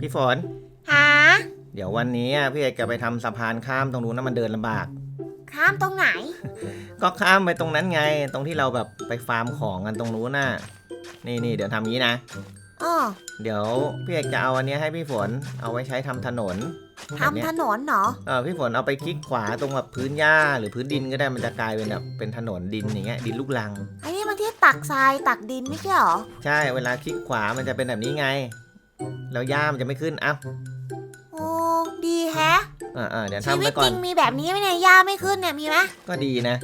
พี่ฝน หา เดี๋ยววันนี้อะพี่เอกจะไปทำสะพานข้ามตรงนู้นนะมันเดินลำบาก ข้ามตรงไหน ก็ข้ามไปตรงนั้นไง ตรงที่เราแบบไปฟาร์มของกันตรงนู้นน่ะ นี่นี่เดี๋ยวทำงี้นะอ้อเดี๋ยวพี่เอกจะเอาอันเนี้ยให้พี่ฝนเอาไว้ใช้ทำถนนแบบเนี้ยทำถนนเหรอ เออพี่ฝนเอาไปคลิกขวาตรงแบบพื้นหญ้าหรือพื้นดินก็ได้มันจะกลายเป็นแบบเป็นถนนดินอย่างเงี้ยดินลูกรัง ไอ้นี่มันที่ตักทรายตักดินไม่ใช่เหรอ ใช่เวลาคลิกขวามันจะเป็นแบบนี้ไง แล้วหญ้ามันจะไม่ขึ้นเอ้าโอ้ดีแฮะเออเออเดี๋ยวชีทำวิไปตก่อจนริงมีแบบนี้ไหมเนี่ยหญ้าไม่ขึ้นเนี่ยมีไหมก็ดีนะ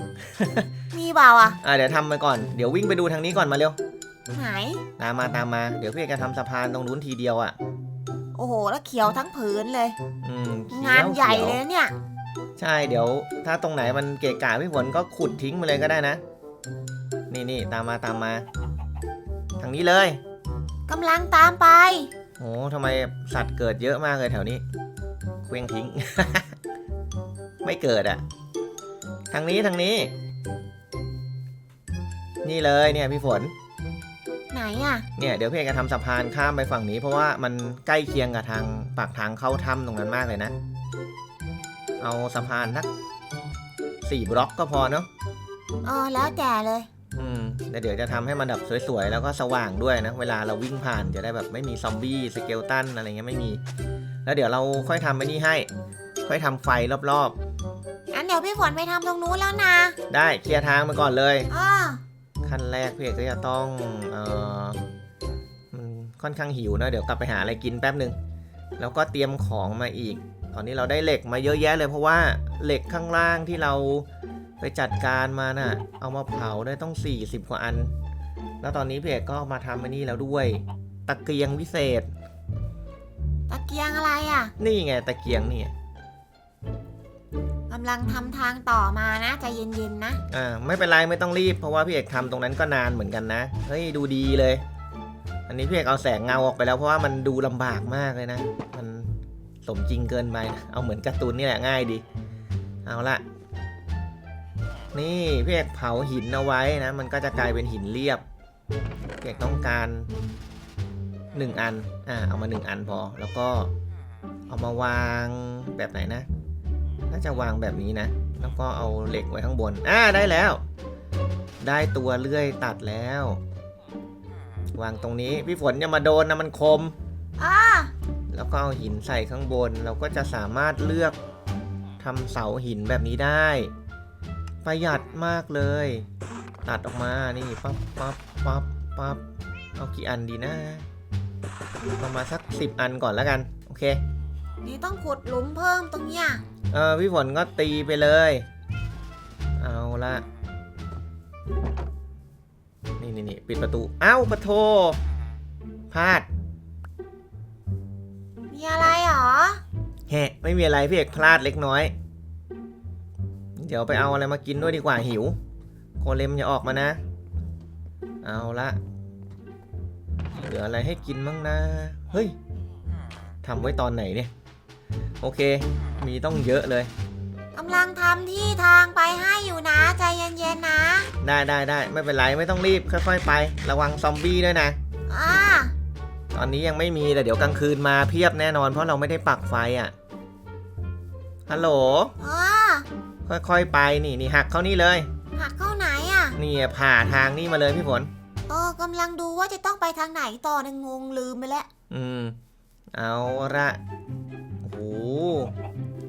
มีเปล่าอะอ่าเดี๋ยวทำไปก่อน เดี๋ยววิ่งไปดูทางนี้ก่อนมาเร็ว ไหนตามมาตามมา เดี๋ยวพี่เอกจะทำสะพานตรงนู้นทีเดียวอะ โอ้โหแล้วเขียวทั้งผืนเลย อืมเขียวงานใหญ่ขีวเลยเนี่ย ใช่ เดี๋ยว ถ้าตรงไหนมันเกะกะพี่ฝนก็ขุดทิ้งไปเลยก็ได้นะ นี่นี่ตามมาตามมา ทางนี้เลย กำลังตามไป โอ้ทำไมสัตว์เกิดเยอะมากเลยแถวนี้ เคว้งทิ้ง ไม่เกิดอะ ทางนี้ทางนี้ นี่เลยเนี่ยพี่ฝน ไหนอะ เนี่ยเดี๋ยวพี่เอกจะทำสะพานข้ามไปฝั่งนี้ เพราะว่ามันใกล้เคียงกับทางปากทางเข้าถ้ำตรงนั้นมากเลยนะ เอาสะพานสักสี่บล็อกก็พอเนาะเออแล้วแต่เลย อืมแต่เดี๋ยวจะทำให้มันแบบสวยๆ แล้วก็สว่างด้วยนะ เวลาเราวิ่งผ่านจะได้แบบไม่มีซอมบี้สเกลตันอะไรเงี้ยไม่มี แล้วเดี๋ยวเราค่อยทำไอ้นี่ให้ ค่อยทำไฟรอบงั้นเดี๋ยวพี่ฝนไปทำตรงนู้นแล้วนะๆ ได้เคลียร์ทางมาก่อนเลย อ้อขั้นแรกพี่เอกก็จะต้องเอ่อมันค่อนข้างหิวนะเดี๋ยวกลับไปหาอะไรกินแป๊บหนึ่งแล้วก็เตรียมของมาอีก ตอนนี้เราได้เหล็กมาเยอะแยะเลยเพราะว่าเหล็กข้างล่างที่เรา ไปจัดการมาน่ะ เอามาเผาได้ต้อง 40 กว่าอัน แล้วตอนนี้พี่เอกก็มาทำอันนี้แล้วด้วย ตะเกียงวิเศษ ตะเกียงอะไรอะ นี่ไงตะเกียงนี่กำลังทำทางต่อมานะใจเย็นๆนะ อ่าไม่เป็นไรไม่ต้องรีบ เพราะว่าพี่เอกทำตรงนั้นก็นานเหมือนกันนะ เฮ้ยดูดีเลย อันนี้พี่เอกเอาแสงเงาออกไปแล้วเพราะว่ามันดูลำบากมากเลยนะ มันสมจริงเกินไปนะเอาเหมือนการ์ตูนนี่แหละง่ายดี เอาละ นี่พี่เอกเผาหินเอาไว้นะ มันก็จะกลายเป็นหินเรียบพี่เอกต้องการหนึ่งอัน อ่า เอามาหนึ่งอันพอ แล้วก็เอามาวางแบบไหนนะ น่าจะวางแบบนี้นะ แล้วก็เอาเหล็กไว้ข้างบน อ่า ได้แล้ว ได้ตัวเลื่อยตัดแล้ว วางตรงนี้ พี่ฝนอย่ามาโดนนะมันคมอ้าแล้วก็เอาหินใส่ข้างบน เราก็จะสามารถเลือกทำเสาหินแบบนี้ได้ ประหยัดมากเลย ตัดออกมา นี่ปั๊บปั๊บปั๊บปั๊บเอากี่อันดีนะประมาณสักสิบอันก่อนแล้วกัน โอเค นี่ต้องขุดหลุมเพิ่มตรงเนี้ยเออพี่ฝนก็ตีไปเลย เอาละนี่นี่นี่ปิดประตู เอ้าปะโทพลาด มีอะไรหรอ แฮะ ไม่มีอะไรพี่เอกพลาดเล็กน้อย เดี๋ยวไปเอาอะไรมากินด้วยดีกว่าหิว โคเลมอย่าออกมานะ เอาละเหลืออะไรให้กินบ้างนะ เฮ้ยทำไว้ตอนไหนเนี่ย โอเค มีต้องเยอะเลยกำลังทำที่ทางไปให้อยู่นะ ใจเย็นๆนะ ได้ได้ได้ไม่เป็นไรไม่ต้องรีบค่อยๆไป ระวังซอมบี้ด้วยนะอ่าตอนนี้ยังไม่มีแต่เดี๋ยวกลางคืนมาเพียบแน่นอน เพราะเราไม่ได้ปักไฟอะฮัลโหลอ่า ค่อยๆไปนี่นี่หักเข้านี่เลย หักเข้าไหนอะ นี่ผ่าทางนี่มาเลยพี่ฝนเออกำลังดูว่าจะต้องไปทางไหนต่อนะงงลืมไปแล้ว อืม เอาละโอ้โห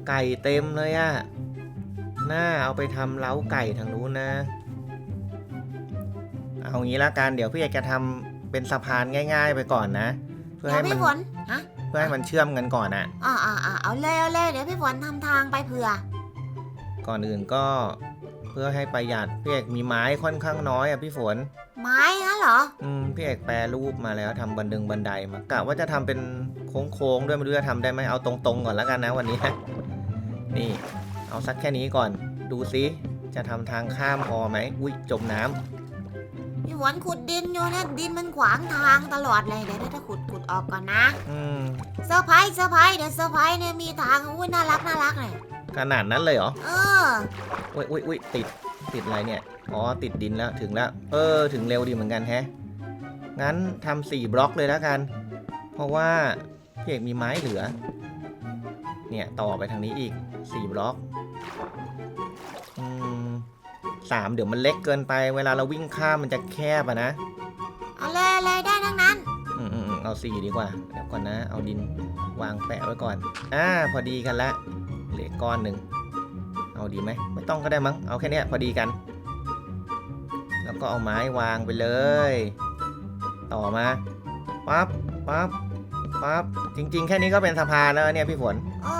ไก่เต็มเลยอะน่าเอาไปทำเล้าไก่ทางนู้นนะ เอางี้ละกันเดี๋ยวพี่เอกจะทำเป็นสะพานง่าย ๆ ไปก่อนนะ เพื่อเดี๋ยวให้มันพี่ฝนฮะ เพื่อให้มันเชื่อมกันก่อนอะอ่าอ่าอ่าเอาเลยเอาเลยเดี๋ยวพี่ฝนทำทางไปเผื่อ ก่อนอื่นก็เพื่อให้ประหยัดพี่เอกมีไม้ค่อนข้างน้อยอะพี่ฝน ไม้งั้นเหรอ อืมพี่เอกแปรรูปมาแล้วทำบันดึงบันไดมากะว่าจะทำเป็นโค้งๆด้วยไม่รู้จะทำได้ไหมเอาตรงๆก่อนแล้วกันนะวันนี้ นี่ เอาสักแค่นี้ก่อน ดูซิจะทำทางข้ามพอไหมอุ้ยจมน้ำพี่ฝนขุดดินอยู่นะดินมันขวางทางตลอดเลยเดี๋ยวถ้าขุดขุดออกก่อนนะอืมเซอร์ไพรส์เซอร์ไพรส์เดี๋ยวเซอร์ไพรส์เนี่ยมีทางอุ้ยน่ารักน่ารักเลย ขนาดนั้นเลยเหรอ เออ อุ้ยอุ้ยอุ้ยติด ติดอะไรเนี่ย อ๋อ ติดดินแล้ว ถึงแล้ว เออ ถึงเร็วดีเหมือนกันแฮะ งั้นทำสี่บล็อกเลยแล้วกัน เพราะว่าพี่เอกมีไม้เหลือ เนี่ย ต่อไปทางนี้อีกสี่บล็อก อืมสามเดี๋ยวมันเล็กเกินไป เวลาเราวิ่งข้ามมันจะแคบอะนะ เอาเลยเลยได้ทั้งนั้น อืมอืมอืมเอาสี่ดีกว่า เดี๋ยวก่อนนะ เอาดินวางแปะไว้ก่อน อ่า พอดีกันละเห ลือก้อนหนึ่งเอาดีไหมไม่ต้องก็ได้มั้งเอาแค่เนี้ยพอดีกัน แล้วก็เอาไม้วางไปเลย ต่อมาปั๊บปั๊บปั๊บจริง ๆ แค่นี้ก็เป็นสะพานแล้วเนี่ยพี่ฝนอ้อ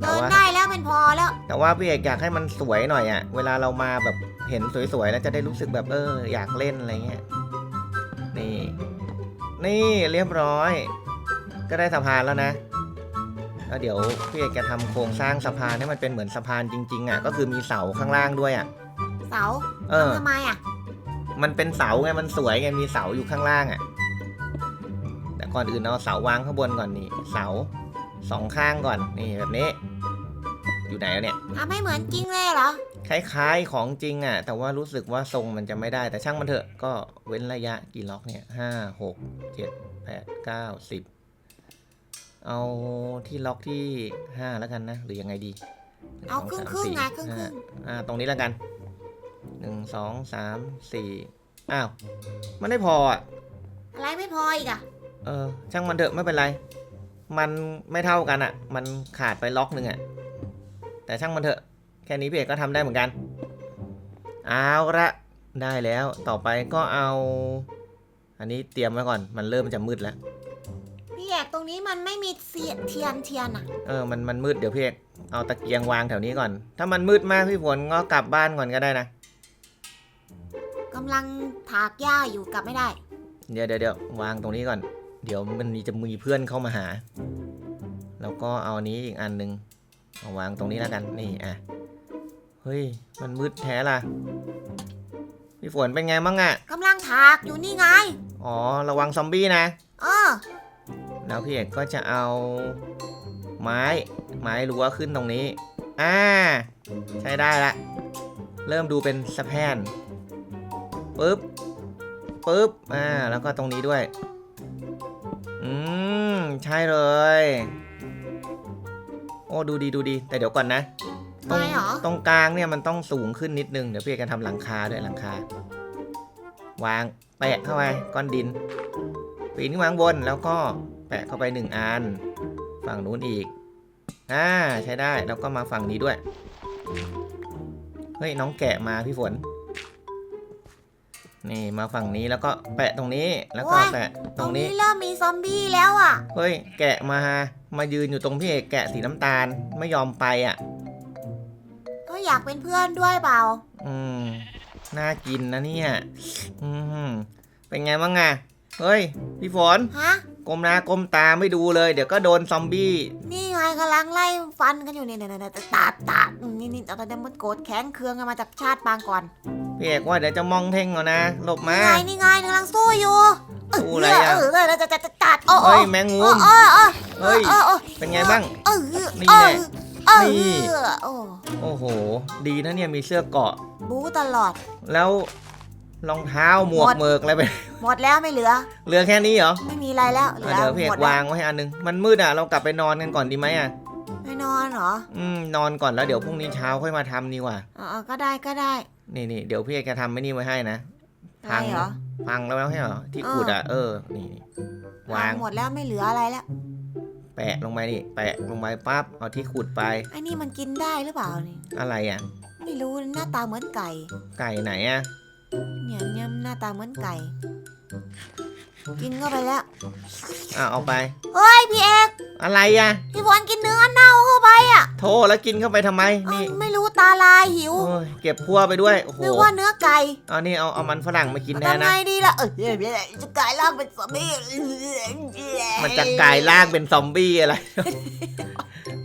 แต่เดินว่าได้แล้วเป็นพอแล้ว แต่ว่าพี่เอกอยากให้มันสวยหน่อยอะเวลาเรามาแบบเห็นสวยๆแล้วจะได้รู้สึกแบบเอออยากเล่นอะไรเงี้ยนี่ นี่เรียบร้อย ก็ได้สะพานแล้วนะ แล้วเดี๋ยวพี่เอกจะทำโครงสร้างสะพานให้มันเป็นเหมือนสะพานจริงๆอะก็คือมีเสาข้างล่างด้วยอะเสาเออ ทำไมอะ มันเป็นเสาไงมันสวยไงมีเสาอยู่ข้างล่างอะแต่ก่อนอื่นเอาเสาวางข้างบนก่อนนี่เสาสองข้างก่อนนี่แบบนี้ อยู่ไหนแล้วเนี่ย ทำให้เหมือนจริงเลยเหรอ คล้ายๆของจริงอะ แต่ว่ารู้สึกว่าทรงมันจะไม่ได้แต่ช่างมันเถอะก็เว้นระยะกี่ล็อกเนี่ยห้าหกเจ็ดแปดเก้าสิบ เอาที่ล็อกที่ห้าแล้วกันนะ หรือยังไงดีหนึ่เอาสครึ่งสมครึ่งสี่ไงครึ่งครึ่งห้าอ่าตรงนี้แล้วกันหนึ่งสองสามสี่อ้าว มันไม่พออะอะไรไม่พออีกอะ เออ ช่างมันเถอะไม่เป็นไร มันไม่เท่ากันอะ มันขาดไปล็อกหนึ่งอะ แต่ช่างมันเถอะ แค่นี้พี่เอกก็ทำได้เหมือนกัน เอาละได้แล้ว ต่อไปก็เอา อันนี้เตรียมไว้ก่อน มันเริ่มจะมืดแล้ว พี่เอกตรงนี้มันไม่มีเสียเทียนเทียนอะเออมันมันมืดเดี๋ยวพี่เอกเอาตะเกียงวางแถวนี้ก่อน ถ้ามันมืดมากพี่ฝนก็กลับบ้านก่อนก็ได้นะ กำลังถากหญ้าอยู่กลับไม่ได้ เดี๋ยวเดี๋ยวเดี๋ยววางตรงนี้ก่อน เดี๋ยวมันมีจะมีเพื่อนเข้ามาหา แล้วก็เอาอันนี้อีกอันหนึ่งเอาวางตรงนี้แล้วกัน นี่อะ เฮ้ย มันมืดแท้ล่ะ พี่ฝนเป็นไงบ้างอะกำลังถากอยู่นี่ไง อ๋อ ระวังซอมบี้นะเออ แล้วพี่เอกก็จะเอาไม้ ไม้รั้วขึ้นตรงนี้ อ่า ใช้ได้ละ เริ่มดูเป็นสะแพนปึ๊บปึ๊บ อ่า แล้วก็ตรงนี้ด้วย อืม ใช่เลย โอ้ดูดีดูดี แต่เดี๋ยวก่อนนะ ตรงไม่เหรอตรงกลางเนี่ยมันต้องสูงขึ้นนิดนึง เดี๋ยวพี่เอกจะทำหลังคาด้วยหลังคา วางแปะเข้าไปก้อนดินปีนขึ้นมาข้างบนแล้วก็แปะเข้าไปหนึ่งอัน ฝั่งนู้นอีก อ่าใช้ได้แล้วก็มาฝั่งนี้ด้วย เฮ้ยน้องแกะมาพี่ฝน นี่มาฝั่งนี้แล้วก็แปะตรงนี้แล้วก็โอ้ยแปะตตรรงงนี้นี้เริ่มมีซอมบี้แล้วอะ เฮ้ยแกะมา มายืนอยู่ตรงพี่เอกแกะสีน้ำตาลไม่ยอมไปอะ ก็อยากเป็นเพื่อนด้วยเปล่า อืมน่ากินนะเนี่ย อืมเป็นไงบ้างอะเฮ้ย พี่ฝน ฮะ ก้มหน้าก้มตาไม่ดูเลย เดี๋ยวก็โดนซอมบี้ นี่ไงกำลังไล่ฟันกันอยู่เนี่ยเนี่ยเนี่นี่ยตาตาดนี่นี่ตอนนี้มันโกรธแค้นเคืองกันมาจากชาติปางก่อนพี่เอกว่าเดี๋ยวจะมองเท่งเอานะ หลบมานี่ไงนี่ไงกำลังสู้อยู่สู้อะไรอะเออเออจะจะตัดโอ้ยแมงมุมเฮ้ยเป็นไงบ้างนี่เอแหละนี่โอ้โห ดีนะเนี่ยมีเสื้อเกาะ บู๊ตลอด แล้ว รองเท้าหมวกหมด เมิกอะไรไป หมดแล้วไม่เหลือ เหลือแค่นี้เหรอไม่มีอะไรแล้วเหลือะอเดี๋ยวพี่เอหมกดแล้วางไว้ให้อันหนึง มันมืดอะ เรากลับไปนอนกันก่อนดีไหมอะ ไม่นอนเหรออืม นอนก่อนแล้วเดี๋ยวพรุ่งนี้เช้าค่อยมาทำดีกว่า เออก็ได้ก็ได้นี่นี่เดี๋ยวพี่เอกจะทำไม่นี่ไว้ให้นะอะไรเหรอ พังแล้วไม่ใช่เหรอ ที่เออ ขุดอะ เออ นี่นี่วาง หมดแล้วไม่เหลืออะไรแล้วแปะลงไปนี่ แปะลงไปปั๊บ เอาที่ขุดไป ไอ้นี่มันกินได้หรือเปล่านี่อะไรอะ ไม่รู้หน้าตาเหมือนไก่ ไก่ไหนอะ เนี่ยเนี่ยหน้าตาเหมือนไก่ กินเข้าไปแล้ว อะเอาไป เฮ้ยพี่เอกอะไรอะ พี่บอลกินเนื้อเน่าเข้าไปอะโทษแล้วกินเข้าไปทำไม เอ้านี่ไม่รู้ตาลายหิวโอ้ยเก็บพั่วไปด้วยโอ้โหนึกว่าเนื้อไก่เอานี่เอาเอามันฝรั่งมากินแทนทำไงนะ ดีล่ะเออจะกลายร่างเป็นซอมบี้มันจะกลายร่างเป็นซอมบี้อะไร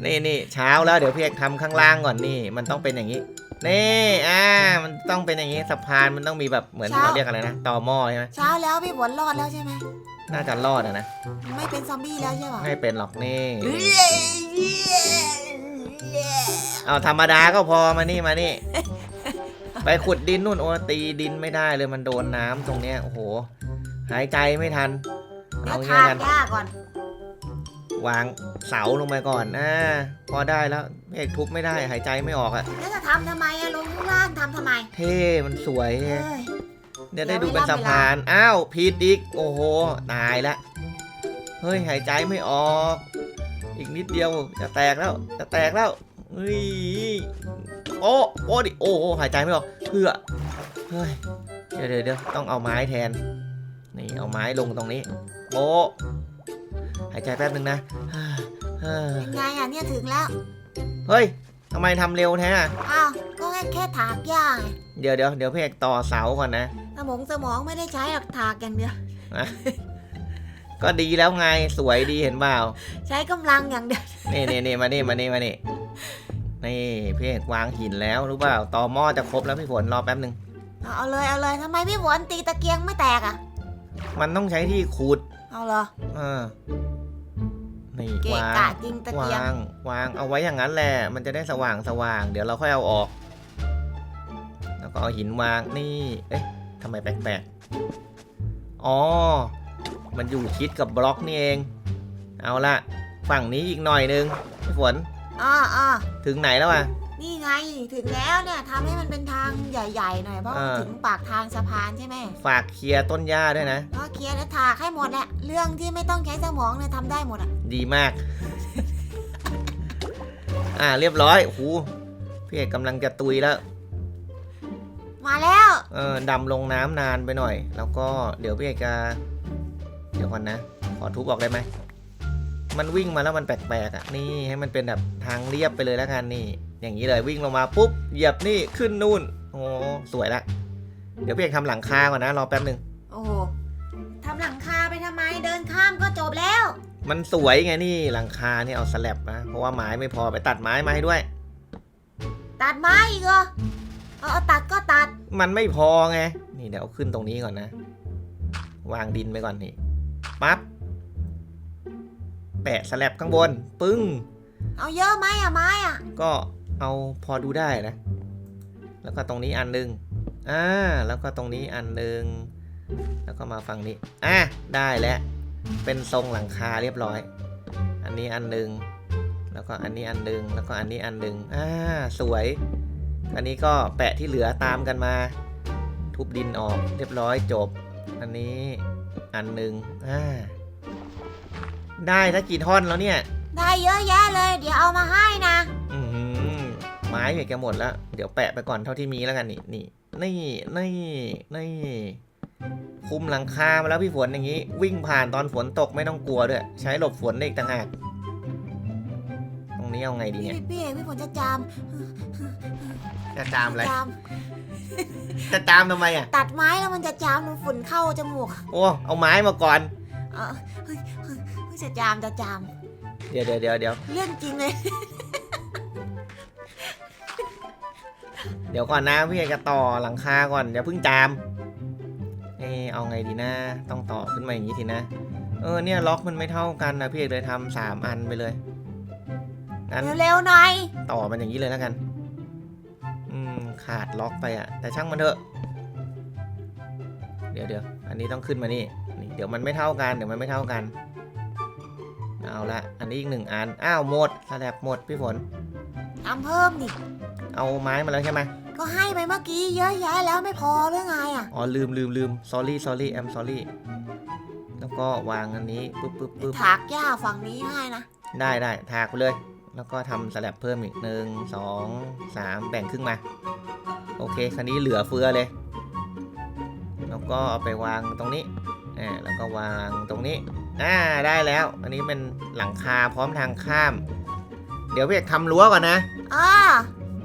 นี่นี่เช้าแล้วเดี๋ยวพี่เอกทำข้างล่างก่อนนี่ มันต้องเป็นอย่างนี้ นี่อ่ามันต้องเป็นอย่างนี้สะพานมันต้องมีแบบเหมือนเราเรียกอะไรนะตอหม้อใช่ไหมเช้าแล้วพี่บอลรอดแล้วใช่ไหมน่าจะรอดอะนะไม่เป็นซอมบี้แล้วใช่ป่ะไม่เป็นหรอกนี่เอาธรรมดาก็พอมานี่มานี่ ไปขุดดินนู่นโอ้ตีดินไม่ได้เลยมันโดนน้ำตรงเนี้ยโอ้โห หายใจไม่ทันเดี๋ยเอาวงี้ทากันหญ้าก่อน วางเสาลงไปก่อนอ่าพอได้แล้วพี่เอกทุบไม่ได้หายใจไม่ออกอะแล้วจะทำทำไมอะลงข้างล่างทำทำไมเท่มันสวยไงเอ้ยเดี๋ยวได้เดี๋ดูยวเป็นเวลาสะพานอ้าวผิดอีกโอ้โหตายละเฮ้ยหายใจไม่ออก อีกนิดเดียวจะแตกแล้วจะแตกแล้วเฮ้ยโอ้โอ้ดิโอ้โหหายใจไม่ออกเพื่อเฮ้ยเดี๋ยวเดี๋ยวเดี๋ยวต้องเอาไม้แทนนี่เอาไม้ลงตรงนี้โอ้ หายใจแป๊บนึงนะฮ่าฮ่าเป็นไงอะเนี่ยถึงแล้ว เฮ้ยทำไมทำเร็วแท้อะอ้าวก็แค่แค่ถากหญ้าไงเดี๋ยวเดี๋ยวเดี๋ยวพี่เอกต่อเสาก่อนนะ สมองสมองไม่ได้ใช้หรอกถากอย่างเดียวก็ดีแล้วไงสวยดีเห็นเปล่า ใช้กำลังอย่างเดียว นี่นี่นี่มานี่มานี่มานี่นี่พี่เอกวางหินแล้วรู้เปล่าต่อหม้อจะครบแล้วพี่ฝนรอแป๊บหนึ่งเอาเอาเลยเอาเลยทำไมพี่ฝนตีตะเกียงไม่แตกอะมันต้องใช้ที่ขุดเอาเหรอเออ นี่เกะวางกะจริงตะเกียง วางวางเอาไว้อย่างนั้นแหละ มันจะได้สว่างสว่าง เดี๋ยวเราค่อยเอาออก แล้วก็เอาหินวางนี่ เอ๊ะทำไมแปลกๆอ๋อ มันอยู่ชิดกับบล็อกนี่เอง เอาละฝั่งนี้อีกหน่อยนึงพี่ฝนอ่าอ่าถึงไหนแล้วอะ นี่ไงถึงแล้วเนี่ยทำให้มันเป็นทางใหญ่ๆหน่อยเพราะอ่า ถึงปากทางสะพานใช่ไหมฝากเคลียร์ต้นหญ้าด้วยนะ ก็เคลียร์แล้วถากให้หมดแหละเรื่องที่ไม่ต้องใช้สมองเนี่ยทำได้หมดอะดีมาก อ่า เรียบร้อยโอ้โหพี่เอกกำลังจะตุยแล้ว มาแล้ว เออดำลงน้ำนานไปหน่อย แล้วก็เดี๋ยวพี่เอกจะ เดี๋ยวก่อนนะ ขอทุบออกได้ไหม มันวิ่งมาแล้วมันแปลกๆอะนี่ให้มันเป็นแบบทางเรียบไปเลยแล้วกันนี่ อย่างนี้เลยวิ่งลงมาปุ๊บเหยียบนี่ขึ้นนู่นโอ้สวยละเดี๋ยวพี่เอกทำหลังคาก่อนนะรอแป๊บหนึ่งโอ้โหทำหลังคาไปทำไมเดินข้ามก็จบแล้ว มันสวยไงนี่หลังคานี่เอาสแลบนะเพราะว่าไม้ไม่พอไปตัดไม้มาให้ด้วย ตัดไม้อีกเหรอเอาเอาตัดก็ตัด มันไม่พอไง นี่เดี๋ยวเอาขึ้นตรงนี้ก่อนนะ วางดินไปก่อนนี่ปั๊บแปะสแลบข้างบน ปึ้ง เอาเยอะไหมอะไม้อะก็เอาพอดูได้นะ แล้วก็ตรงนี้อันหนึงอ่า แล้วก็ตรงนี้อันหนึงแล้วก็มาฝั่งนี้ อะ ได้แล้ว เป็นทรงหลังคาเรียบร้อย อันนี้อันหนึงแล้วก็อันนี้อันหนึงแล้วก็อันนี้อันหนึงอ่า สวย อันนี้ก็แปะที่เหลือตามกันมา ทุบดินออกเรียบร้อยจบ อันนี้อันหนึงอ่า ได้ถ้ากี่ท่อนแล้วเนี่ย ได้เยอะแยะเลย เดี๋ยวเอามาให้นะ อืมไม้เนี่ยแกหมดแล้ว เดี๋ยวแปะไปก่อนเท่าที่มีแล้วกันนี่นี่นี่นี่นี่คุมหลังคามาแล้วพี่ฝนอย่างนี้ วิ่งผ่านตอนฝนตกไม่ต้องกลัวด้วยใช้หลบฝนได้อีกต่างหากตรงนี้เอาไงดีพี่เนี่ยพี่เอกพี่ฝนจะจามจะจามอะไรจามจะจามทำไมอะตัดไม้แล้วมันจะจามมันฝุ่นเข้าจมูกโอ้เอาไม้มาก่อน เออเฮ้ยเฮ้ยเฮ้ยจะจามจะจาม เดี๋ยวเดี๋ยวเดี๋ยวเดี๋ยวเรื่องจริงเลย เดี๋ยวก่อนนะพี่เอกจะต่อหลังคาก่อนอย่าเพิ่งจาม เออเอาไงดีนะต้องต่อขึ้นมาอย่างนี้ทีนะ เออเนี่ยล็อกมันไม่เท่ากันนะพี่เอกเลยทำสามอันไปเลยงั้นเร็วๆหน่อย ต่อมันอย่างนี้เลยแล้วกัน อืมขาดล็อกไปอะแต่ช่างมันเถอะ เดี๋ยวเดี๋ยวอันนี้ต้องขึ้นมานี่นี่ เดี๋ยวมันไม่เท่ากัน เดี๋ยวมันไม่เท่ากัน เอาละอันนี้อีกหนึ่งอัน อ้าวหมดสแลบหมดพี่ฝนทำเพิ่มดิ เอาไม้มาแล้วใช่ไหมก็ให้ไปเมื่อกี้เยอะแยะแล้วไม่พอหรือไงอะ อ๋อลืมลืมลืม sorry sorry I'm sorry แล้วก็วางอันนี้ปึ๊บปึ๊บปึ๊บถากหญ้าฝั่งนี้ให้นะ ได้ได้ถากไปเลย แล้วก็ทำสแลบเพิ่มอีกหนึ่งสองสามแบ่งครึ่งมา โอเคคันนี้เหลือเฟือเลย แล้วก็เอาไปวางตรงนี้ อ่าแล้วก็วางตรงนี้อ่าได้แล้ว อันนี้เป็นหลังคาพร้อมทางข้าม เดี๋ยวพี่เอกทำรั้วก่อนนะอ่า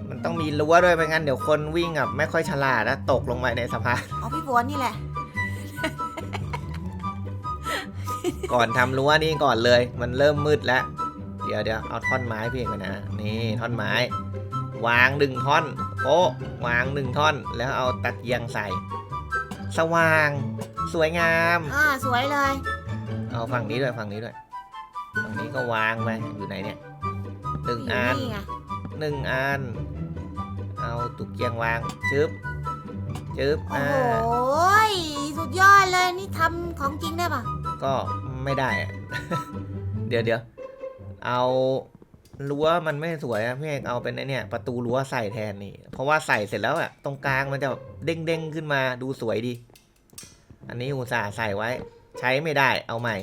มันต้องมีรั้วด้วยไม่งั้นเดี๋ยวคนวิ่งอะไม่ค่อยฉลาดนะตกลงไปในสะพาน เอาพี่ฝนนี่แหละ ก่อนทำรั้วนี่ก่อนเลย มันเริ่มมืดแล้ว เดี๋ยวเดี๋ยวเอาท่อนไม้พี่เอกก่อนนะนี่ท่อนไม้ วางหนึ่งท่อนโป๊ะวางหนึ่งท่อน แล้วเอาตะเกียงใส่ สว่าง สวยงามอ่าสวยเลย เอาฝั่งนี้ด้วยฝั่งนี้ด้วยฝั่งนี้ก็วางไปอยู่ไหนเนี่ยหนึ่งอยู่อันนี่ไงหนึ่งอัน เอาตุกเกียงวางชึบชึบโอ้อ่าโหยสุดยอดเลยนี่ทำของจริงได้ปะก็ไม่ได้อะเดี๋ยวเดี๋ยวเอารั้วมันไม่สวยอะพี่เอกเอาเป็นไอเนี่ย ประตูรั้วใส่แทนนี่ เพราะว่าใส่เสร็จแล้วอะตรงกลางมันจะแบบเด้งเด้งๆขึ้นมาดูสวยดี อันนี้อุตส่าห์ใส่ไว้ ใช้ไม่ได้เอาใหม่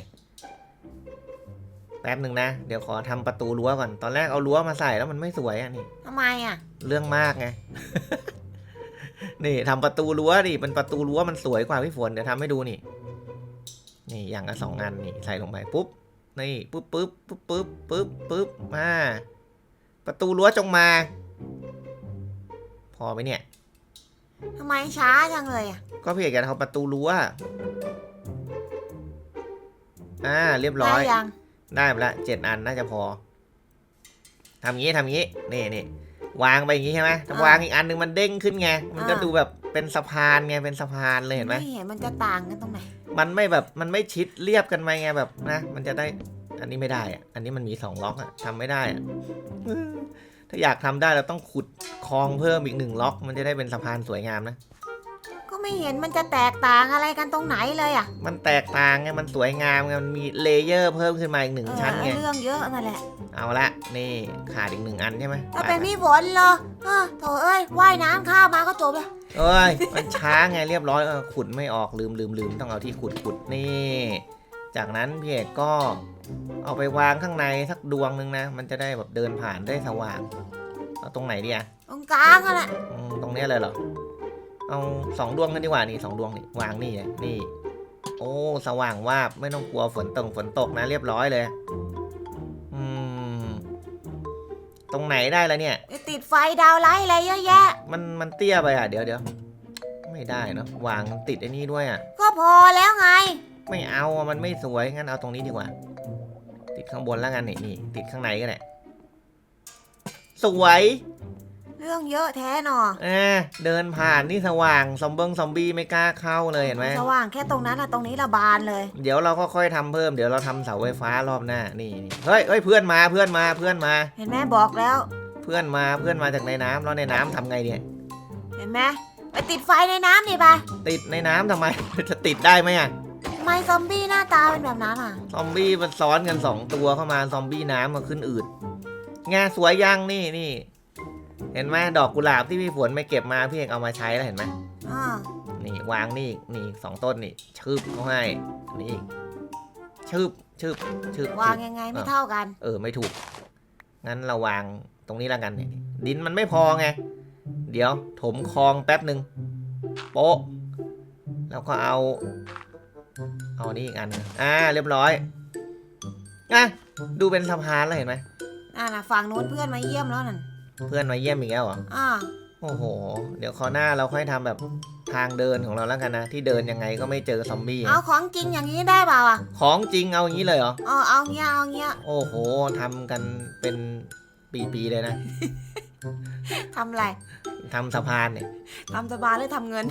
แป๊บหนึ่งนะ เดี๋ยวขอทำประตูรั้วก่อน ตอนแรกเอารั้วมาใส่แล้วมันไม่สวยอะนี่ทำไมอะ เรื่องมากไง นี่ทำประตูรั้วดิเป็นประตูรั้วมันสวยกว่าพี่ฝนเดี๋ยวทำให้ดูนี่ นี่อย่างละสองงานนี่ใส่ลงไปปุ๊บ นี่ปุ๊บปุ๊บปุ๊บปุ๊บปุ๊บปุ๊บมา ประตูรั้วจงมา พอไหมเนี่ย ทำไมช้าจังเลยอะ ก็พี่เอกจะทำประตูรั้วอ่าเรียบร้อย ได้ยัง ได้มาละเจ็ดอันน่าจะพอทำงี้ทำงี้นี่นี่วางไปอย่างงี้ใช่ไหมถ้าวางอีกอันหนึ่งมันเด้งขึ้นไง มันก็ดูแบบเป็นสะพานไงเป็นสะพานเลยเห็นไหมไม่เห็นมันจะต่างกันตรงไหน มันไม่แบบมันไม่ชิดเรียบกันไปไงแบบนะ มันจะได้อันนี้ไม่ได้อะอันนี้มันมีสองล็อกอะทำไม่ได้อะอืม ถ้าอยากทำได้เราต้องขุดคลองเพิ่มอีกหนึ่งล็อก มันจะได้เป็นสะพานสวยงามนะ ก็ไม่เห็นมันจะแตกต่างอะไรกันตรงไหนเลยอะมันแตกต่างไง มันสวยงามไง มันมีเลเยอร์เพิ่มขึ้นมาอีกหนึ่งเออชั้นไงเรื่องเยอะนั่นแหละ เอาละนี่ขาดอีกหนึ่งอันใช่ไหมถ้าไปเป็นไปพี่ฝนเหรอเออโถเอ้ยว่ายน้ำข้ามมาก็จบแล้วเอ้ย มันช้าไงเรียบร้อยเออขุดไม่ออกลืมลืมลืมต้องเอาที่ขุดขุดนี่ จากนั้นพี่เอกก็ เอาไปวางข้างในสักดวงหนึ่งนะ มันจะได้แบบเดินผ่านได้สว่าง เอาตรงไหนดีอะตรงกลางอะแหละอืมตรงเนี้ยเลยเหรอ เอาสองดวงกันดีกว่านี่สองดวงนี่วางนี่เลยนี่ โอ้ สว่างวาบไม่ต้องกลัวฝนตกฝนตกนะ เรียบร้อยเลย อืม ตรงไหนได้แล้วเนี่ย ไปติดไฟดาวไลท์อะไรเยอะแยะ มันมันเตี้ยไปอะเดี๋ยวเดี๋ยวไม่ได้เนอะวางติดไอ้นี่ด้วยอะ ก็พอแล้วไง ไม่เอาอะมันไม่สวยงั้นเอาตรงนี้ดีกว่า ติดข้างบนแล้วกันนี่นี่ติดข้างในก็ได้สวยเรื่องเยอะแท้หนอเออเดินผ่านนี่สว่างซอมเบิงซอมบี้ไม่กล้าเข้าเลยเห็นไหมสว่างแค่ตรงนั้นอะตรงนี้ระบานเลย เดี๋ยวเราก็ค่อยทำเพิ่มเดี๋ยวเราทำเสาไฟฟ้ารอบหน้านี่นี่เฮ้ยเฮ้ยเพื่อนมาเพื่อนมาเพื่อนมา เห็นไหมบอกแล้ว เพื่อนมาเพื่อนมาจากในน้ำแล้วในน้ำทำไงเนี่ยเห็นไหมไปติดไฟในน้ำดิไปติดในน้ำทำไมจะติดได้ไหมอะทำ ไมซอมบี้หน้าตาเป็นแบบนั้นอะ ซอมบี้มันซ้อนกันสองตัวเข้ามาซอมบี้น้ำมาขึ้นอืดงาสวยยังนี่นี่ เห็นไหมดอกกุหลาบที่พี่ฝนไม่เก็บมาพี่เอกเอามาใช้แล้วเห็นไหมอ่านี่วางนี่อีกนี่อีกสองต้นนี่ชืบเขาให้นี่อีกชืบชืบชืบวางชืบ ยังไงไม่เท่ากัน เออ ไม่ถูก งั้นเราวางตรงนี้แล้วกันเนี่ยดินมันไม่พอไง เดี๋ยว ถมคลองแป๊บหนึ่งโป๊ะแล้วก็เอา เอานี่อีกอันหนึ่งอ่าเรียบร้อยอะดูเป็นสะพานแล้วเห็นไหมอ่าน่ะฝั่งนู้นเพื่อนมาเยี่ยมแล้วนั่นเพื่อนมาเยี่ยมอีกแล้วเหรออ่าโอ้โห เดี๋ยวคราวหน้าเราค่อยทำแบบทางเดินของเราแล้วกันนะ ที่เดินยังไงก็ไม่เจอซอมบี้เอาของจริงอย่างนี้ได้เปล่าอะของจริงเอาอย่างนี้เลยเหรอเออเอาเงี้ยเอาเงี้ยโอ้โหทำกันเป็นปีๆเลยนะ ทำอะไรทำสะพานเนี่ยทำสบายหรือทำเงิน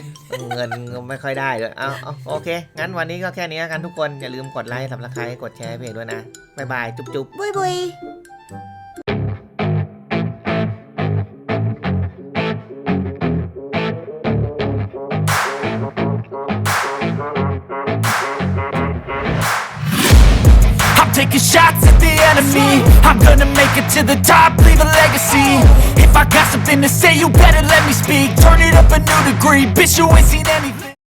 เงินก็ไม่ค่อยได้เลยเอาเอาโอเค งั้นวันนี้ก็แค่นี้กันทุกคน อย่าลืมกดไลค์สับสไครต์กดแชร์เพจด้วยนะ บ๊ายบาย จุ๊บจุ๊บ บุยบุย Enemy I'm gonna make it to the top, leave a legacy. If I got something to say, you better let me speak. Turn it up a new degree, bitch, you ain't seen anything